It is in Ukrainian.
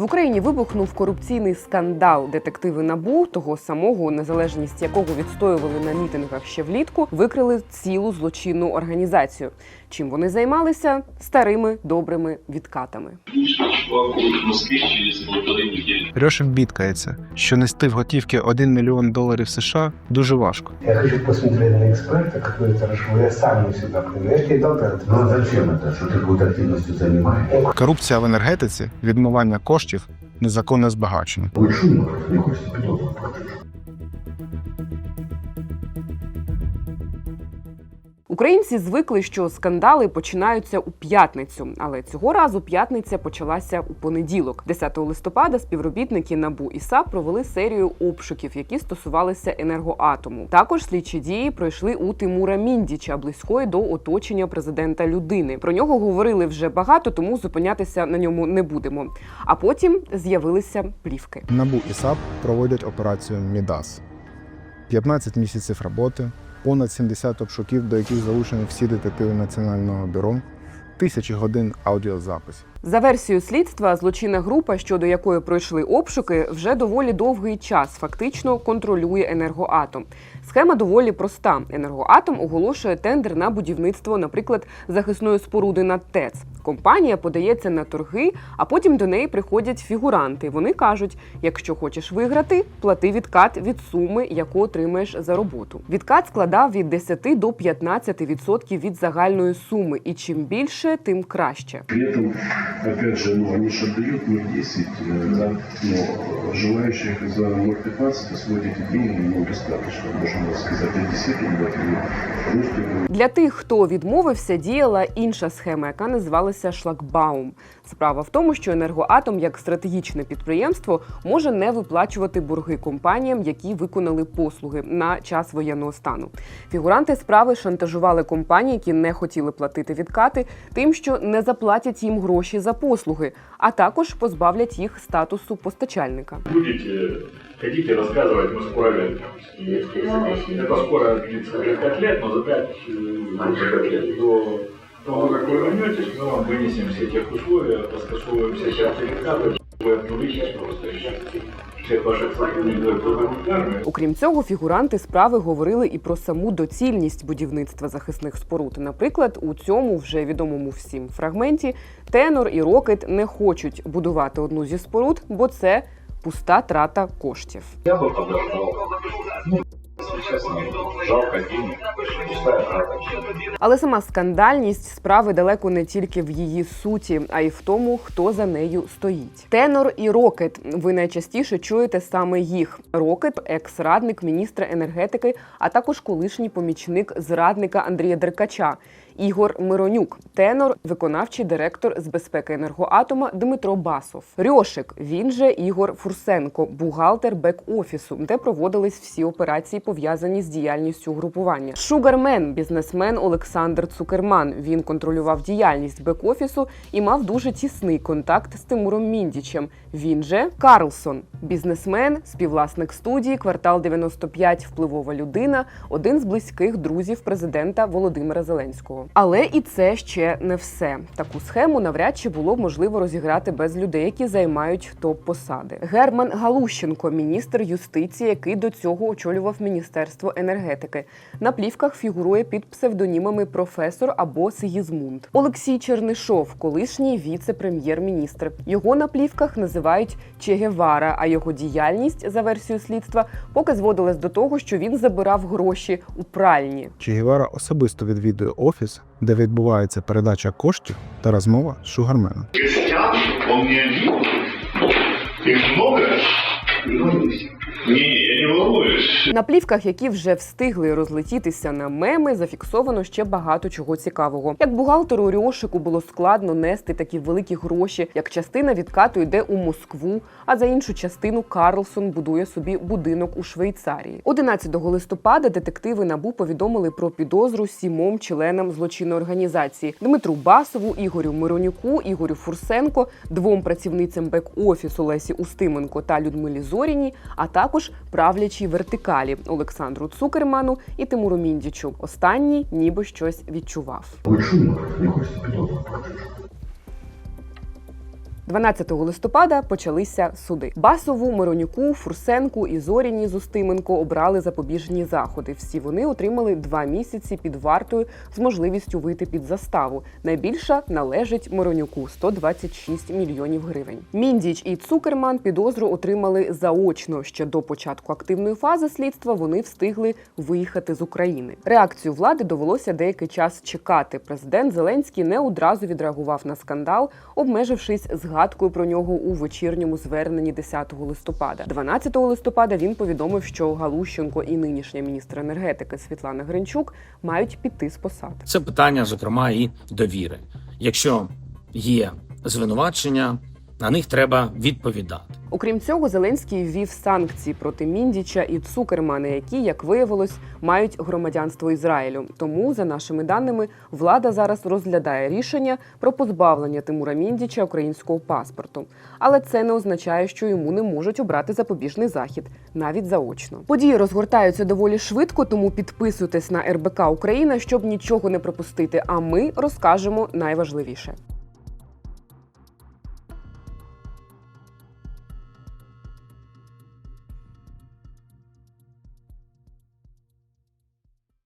В Україні вибухнув корупційний скандал. Детективи набу, того самого незалежність якого відстоювали на мітингах ще влітку, викрили цілу злочинну організацію. Чим вони займалися старими добрими відкатами. в Москве через полторы недели. Рьошин бідкається, що нести в готівки 1 мільйон доларів США дуже важко. Я хочу посмотреть на эксперта, который это расшел. Я сам не сюда приду. Я тебе дал этот Ну зачем это, что ты какой-то активностью занимаешь? Корупція в енергетиці, відмивання коштів, незаконне збагачення. Будет шумно, не хочется пилотом Українці звикли, що скандали починаються у п'ятницю, але цього разу п'ятниця почалася у понеділок. 10 листопада співробітники НАБУ і САП провели серію обшуків, які стосувалися енергоатому. Також слідчі дії пройшли у Тимура Міндіча, близької до оточення президента людини. Про нього говорили вже багато, тому зупинятися на ньому не будемо. А потім з'явилися плівки. НАБУ і САП проводять операцію Мідас. 15 місяців роботи, понад 70 обшуків, до яких залучені всі детективи Національного бюро, тисячі годин аудіозаписів. За версією слідства, злочинна група, щодо якої пройшли обшуки, вже доволі довгий час фактично контролює енергоатом. Схема доволі проста. Енергоатом оголошує тендер на будівництво, наприклад, захисної споруди на ТЕЦ. Компанія подається на торги, а потім до неї приходять фігуранти. Вони кажуть: якщо хочеш виграти, плати відкат від суми, яку отримаєш за роботу. Відкат складав від 10 до 15% від загальної суми, і чим більше, тим краще При этом, опять же, ну, они же отдают 0,10, э, да, но желающих за 0,15 освоить эти деньги ну, достаточно. Можно сказать, и действительно, вот, и русские Для тих, хто відмовився, діяла інша схема, яка називалася шлагбаум. Справа в тому, що енергоатом як стратегічне підприємство може не виплачувати борги компаніям, які виконали послуги на час воєнного стану. Фігуранти справи шантажували компанії, які не хотіли платити відкати, тим, що не заплатять їм гроші за послуги, а також позбавлять їх статусу постачальника. будете, хотите рассказывать, мы справим. Это скоро длится 5 лет, но за 5, за 5 лет до того, как вы вернетесь, мы вам вынесем все тех условия, раскасовываем все сертификаты, вы обнулитесь просто Окрім цього, фігуранти справи говорили і про саму доцільність будівництва захисних споруд. Наприклад, у цьому вже відомому всім фрагменті Тенор і Рокет не хочуть будувати одну зі споруд, бо це пуста трата коштів. Я Але сама скандальність справи далеко не тільки в її суті, а й в тому, хто за нею стоїть. Тенор і Рокет. Ви найчастіше чуєте саме їх. Рокет, екс-радник міністра енергетики, а також колишній помічник зрадника Андрія Деркача. Ігор Миронюк, тенор, виконавчий директор з безпеки енергоатома Дмитро Басов, Рьошик. Він же Ігор Фурсенко, бухгалтер бек-офісу, де проводились всі операції, пов'язані з діяльністю групування. Шугармен, бізнесмен Олександр Цукерман. Він контролював діяльність бек-офісу і мав дуже тісний контакт з Тимуром Міндічем. Він же Карлсон, бізнесмен, співвласник студії Квартал 95 впливова людина, один з близьких друзів президента Володимира Зеленського. Але і це ще не все. Таку схему навряд чи було б можливо розіграти без людей, які займають топ-посади. Герман Галущенко, міністр юстиції, який до цього очолював міністерство енергетики. На плівках фігурує під псевдонімами професор або Сигізмунд. Олексій Чернишов, колишній віце-прем'єр-міністр. Його на плівках називають Че Гевара, а його діяльність за версією слідства поки зводилась до того, що він забирав гроші у пральні. Че Гевара особисто відвідує офіс, де відбувається передача коштів та розмова з шугарменом. Крестьян, На плівках, які вже встигли розлетітися на меми, зафіксовано ще багато чого цікавого. Як бухгалтеру Рьошику було складно нести такі великі гроші, як частина відкату йде у Москву, а за іншу частину Карлсон будує собі будинок у Швейцарії. 11 листопада детективи набу повідомили про підозру сімом членам злочинної організації Дмитру Басову, Ігорю Миронюку, Ігорю Фурсенко, двом працівницям бек-офісу Лесі Устименко та Людмилі Зоріні, а також правлячій вертикалі Олександру Цукерману і Тимуру Міндічу. Останній ніби щось відчував. Хочется пилотом покажу. 12 листопада почалися суди. Басову, Миронюку, Фурсенку і Зоріні з Устименко обрали запобіжні заходи. Всі вони отримали два місяці під вартою з можливістю вийти під заставу. Найбільша належить Миронюку 126 мільйонів гривень. Міндіч і Цукерман підозру отримали заочно. Ще до початку активної фази слідства вони встигли виїхати з України. Реакцію влади довелося деякий час чекати. Президент Зеленський не одразу відреагував на скандал, обмежившись згадкою про нього у вечірньому зверненні 10 листопада. 12 листопада він повідомив, що Галущенко і нинішня міністр енергетики Світлана Гринчук мають піти з посад. Це питання, зокрема, і довіри. Якщо є звинувачення, на них треба відповідати. Окрім цього, Зеленський ввів санкції проти Міндіча і Цукермана, які, як виявилось, мають громадянство Ізраїлю. Тому, за нашими даними, влада зараз розглядає рішення про позбавлення Тимура Міндіча українського паспорту. Але це не означає, що йому не можуть обрати запобіжний захід навіть заочно. Події розгортаються доволі швидко, тому підписуйтесь на РБК Україна, щоб нічого не пропустити. А ми розкажемо найважливіше.